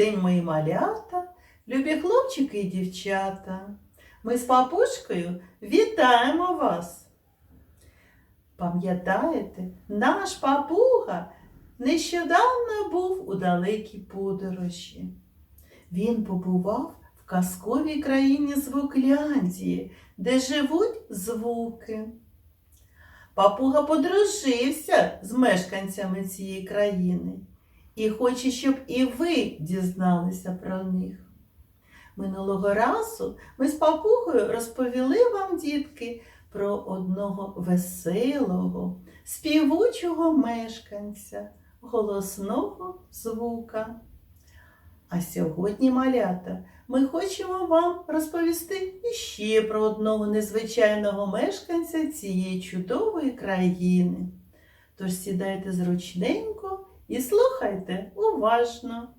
День, мої малята, любі хлопчики і дівчата. Ми з папушкою вітаємо вас. Пам'ятаєте, наш папуга нещодавно був у далекій подорожі. Він побував в казковій країні Звукляндії, де живуть звуки. Папуга подружився з мешканцями цієї країни і хоче, щоб і ви дізналися про них. Минулого разу ми з папугою розповіли вам, дітки, про одного веселого, співучого мешканця, голосного звука. А сьогодні, малята, ми хочемо вам розповісти іще про одного незвичайного мешканця цієї чудової країни. Тож сідайте зручненько і слухайте уважно.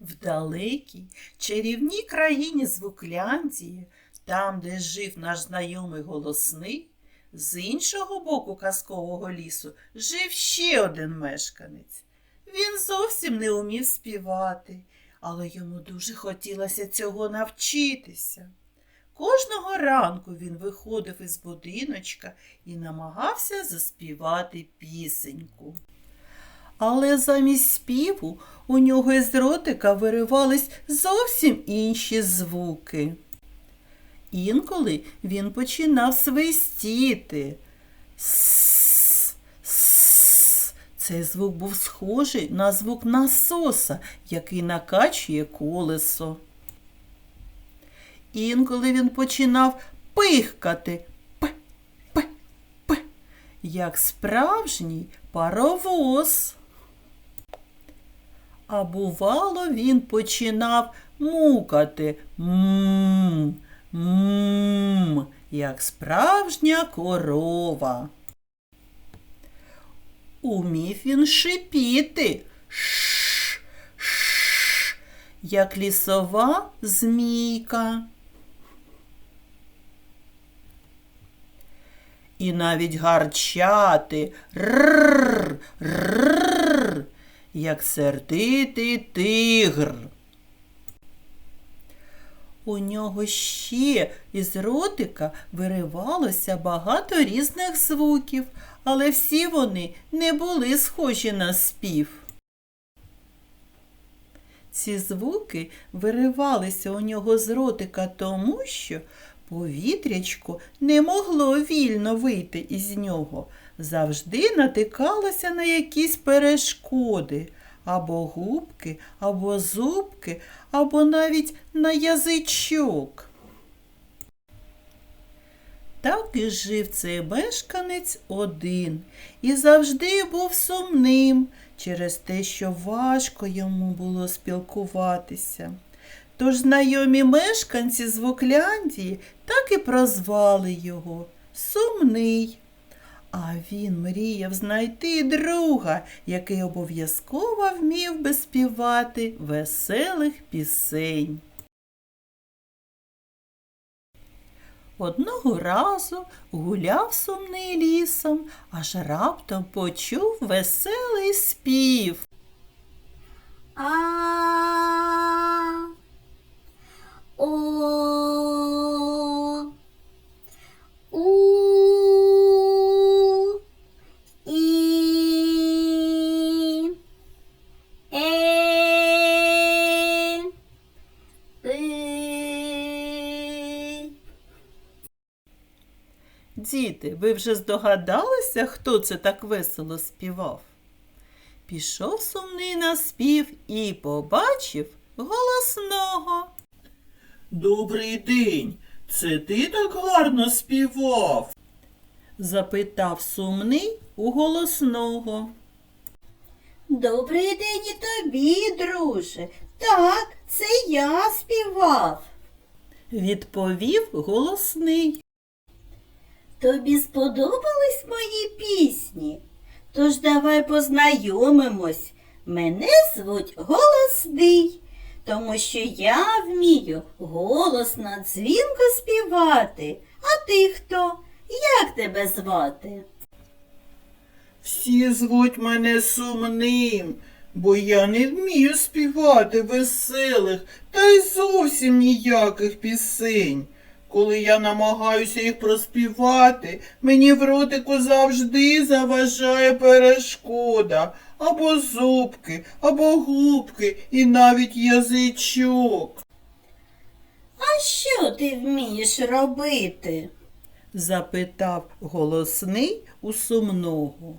В далекій чарівній країні Звукляндії, там, де жив наш знайомий голосний, з іншого боку казкового лісу жив ще один мешканець. Він зовсім не умів співати, але йому дуже хотілося цього навчитися. Кожного ранку він виходив із будиночка і намагався заспівати пісеньку. Але замість співу у нього із ротика виривались зовсім інші звуки. Інколи він починав свистіти. Цей звук був схожий на звук насоса, який накачує колесо. Інколи він починав пихкати п, п, п, як справжній паровоз. А бувало, він починав мукати м м як справжня корова. Умів він шипіти ш, ш, як лісова змійка. І навіть гарчати р, р, як сердитий тигр. У нього ще із ротика виривалося багато різних звуків, але всі вони не були схожі на спів. Ці звуки виривалися у нього з ротика тому, що повітрячко не могло вільно вийти із нього, завжди натикалося на якісь перешкоди, або губки, або зубки, або навіть на язичок. Так і жив цей мешканець один і завжди був сумним через те, що важко йому було спілкуватися. Тож знайомі мешканці з Вокляндії так і прозвали його Сумний. А він мріяв знайти друга, який обов'язково вмів би співати веселих пісень. Одного разу гуляв сумний лісом, аж раптом почув веселий спів. А. О. Діти, ви вже здогадалися, хто це так весело співав? Пішов сумний на спів і побачив голосного. Добрий день, це ти так гарно співав? запитав сумний у голосного. Добрий день і тобі, друже. Так, це я співав. Відповів голосний. Тобі сподобались мої пісні? Тож давай познайомимось. Мене звуть Голосний. тому що я вмію голосно, дзвінко співати. А ти хто? Як тебе звати? Всі звуть мене сумним, бо я не вмію співати веселих та й зовсім ніяких пісень. Коли я намагаюся їх проспівати, мені в ротику завжди заважає перешкода, або зубки, або губки, і навіть язичок. А що ти вмієш робити? запитав голосний у сумного.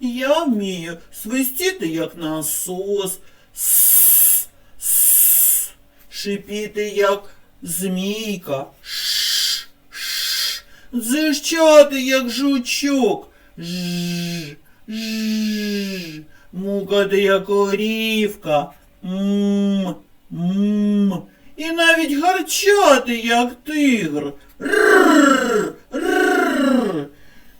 Я вмію свистіти, як насос, шипіти, як змійка, «Ш, ш», дзижчати, як жучок, «Ж, ж», мукати, як орівка, «М, м», і навіть гарчати, як тигр. «Рррр, рррр».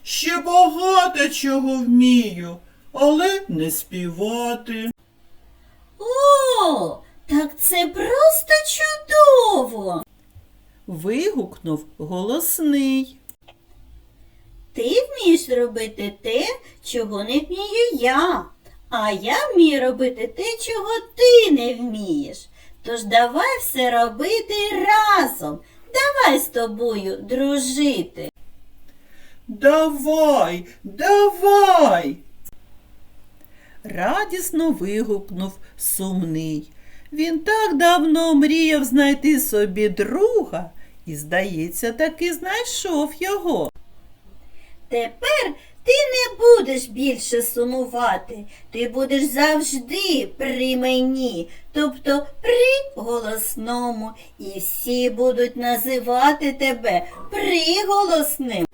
Ще багато чого вмію, але не співати. О, так це просто чудово. Вигукнув голосний. Ти вмієш робити те, чого не вмію я. А я вмію робити те, чого ти не вмієш. Тож давай все робити разом. Давай з тобою дружити. Давай, давай. Радісно вигукнув сумний. Він так давно мріяв знайти собі друга і, здається, таки знайшов його. Тепер ти не будеш більше сумувати. Ти будеш завжди при мені, тобто при голосному, і всі будуть називати тебе приголосним.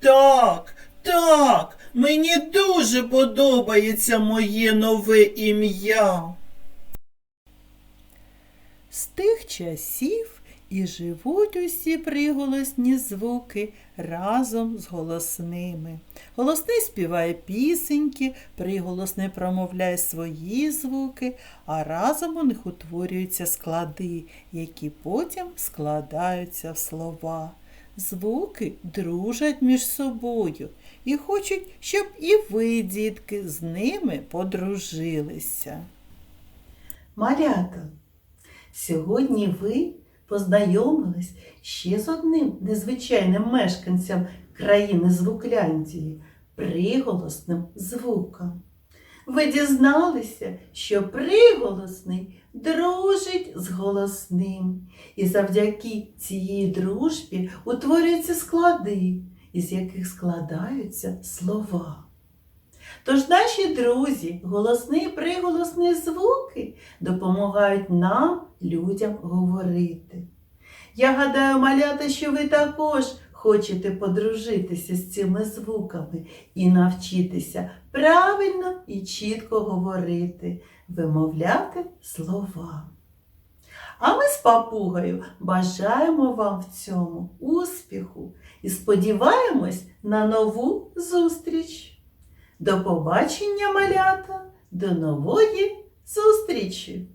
Так, так, мені дуже подобається моє нове ім'я. З тих часів і живуть усі приголосні звуки разом з голосними. Голосний співає пісеньки, приголосний промовляє свої звуки, а разом у них утворюються склади, які потім складаються в слова. Звуки дружать між собою і хочуть, щоб і ви, дітки, з ними подружилися. Малята, сьогодні ви познайомились ще з одним незвичайним мешканцем країни Звукляндії приголосним звуком. Ви дізналися, що приголосний дружить з голосним, і завдяки цієї дружбі утворюються склади, із яких складаються слова. Тож наші друзі, голосні і приголосні звуки допомагають нам, людям, говорити. Я гадаю, малята, що ви також хочете подружитися з цими звуками і навчитися правильно і чітко говорити, вимовляти слова. А ми з папугою бажаємо вам в цьому успіху і сподіваємось на нову зустріч. До побачення, малята, до нової зустрічі!